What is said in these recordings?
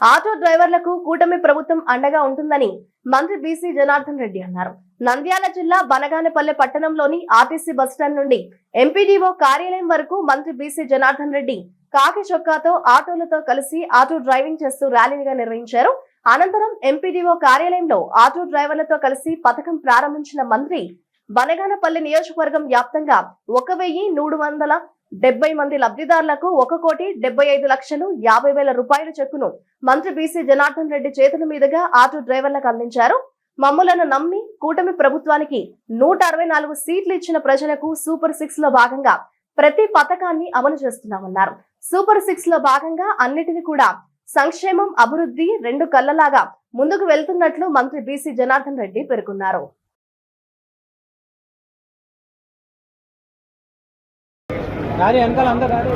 Auto డ్రైవర్లకు కూటమి ప్రభుత్వం అండగా ఉంటుందని మంత్రి బీసీ జనార్దన్ రెడ్డి అన్నారు. నంద్యాల జిల్లా బనగానపల్లె పట్టణంలోని ఆర్టీసీ బస్టాండ్ నుండి ఎంపీడీఓ కార్యాలయం వరకు మంత్రి బీసీ జనార్దన్ రెడ్డి కాకి చొక్కాతో ఆటోలతో కలిసి ఆటో డ్రైవింగ్ చేస్తూ ర్యాలీగా నిర్వహించారు. అనంతరం ఎంపీడీఓ కార్యాలయంలో ఆటో డ్రైవర్లతో కలిసి పథకం ప్రారంభించిన మంత్రి బనగానపల్లి నియోజకవర్గం వ్యాప్తంగా ఒక వెయ్యి మూడు వందల డెబ్బై మంది లబ్ధిదారులకు ఒక కోటి డెబ్బై ఐదు లక్షలు యాభై వేల రూపాయల చెక్కును మంత్రి బీసీ జనార్దన్ రెడ్డి చేతుల మీదుగా ఆటో డ్రైవర్లకు అందించారు. మమ్ములను నమ్మి కూటమి ప్రభుత్వానికి నూట అరవై నాలుగు సీట్లు ఇచ్చిన ప్రజలకు సూపర్ సిక్స్లో భాగంగా ప్రతి పథకాన్ని అమలు చేస్తున్నామన్నారు. సూపర్ సిక్స్లో భాగంగా అన్నిటిని కూడా సంక్షేమం అభివృద్ధి రెండు కళ్ళలాగా ముందుకు వెళ్తున్నట్లు మంత్రి బీసీ జనార్దన్ రెడ్డి పేర్కొన్నారు. రారి వెనకాల అందరు రారి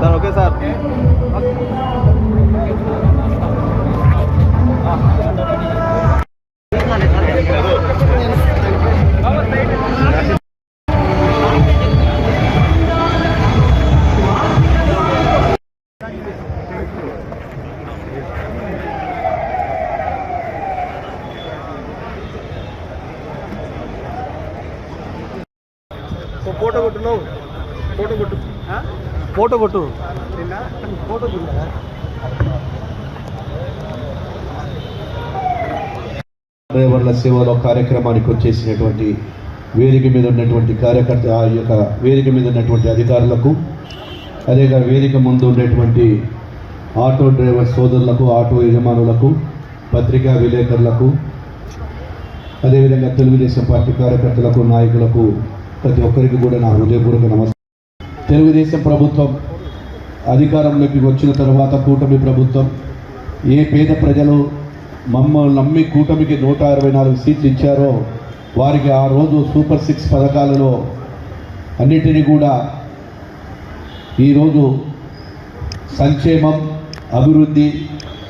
సార్ ఓకే సార్ ఫోటో కొట్టు. నువ్వు ఫోటో కొట్టు. ఫోటో కొట్టు ఫోటో డ్రైవర్ల సేవలో కార్యక్రమానికి వచ్చేసినటువంటి వేదిక మీద ఉన్నటువంటి కార్యకర్త ఆ యొక్క వేదిక మీద ఉన్నటువంటి అధికారులకు అదేగా వేదిక ముందు ఉన్నటువంటి ఆటో డ్రైవర్ సోదరులకు ఆటో యజమానులకు పత్రికా విలేకరులకు అదేవిధంగా తెలుగుదేశం పార్టీ కార్యకర్తలకు నాయకులకు ప్రతి ఒక్కరికి కూడా నా హృదయపూర్వక నమస్కారం. తెలుగుదేశం ప్రభుత్వం అధికారంలోకి వచ్చిన తర్వాత కూటమి ప్రభుత్వం ఏ పేద ప్రజలు మమ్మల్ని నమ్మి కూటమికి నూట అరవై నాలుగు సీట్లు ఇచ్చారో వారికి ఆ రోజు సూపర్ సిక్స్ పథకాలలో అన్నిటినీ కూడా ఈరోజు సంక్షేమం అభివృద్ధి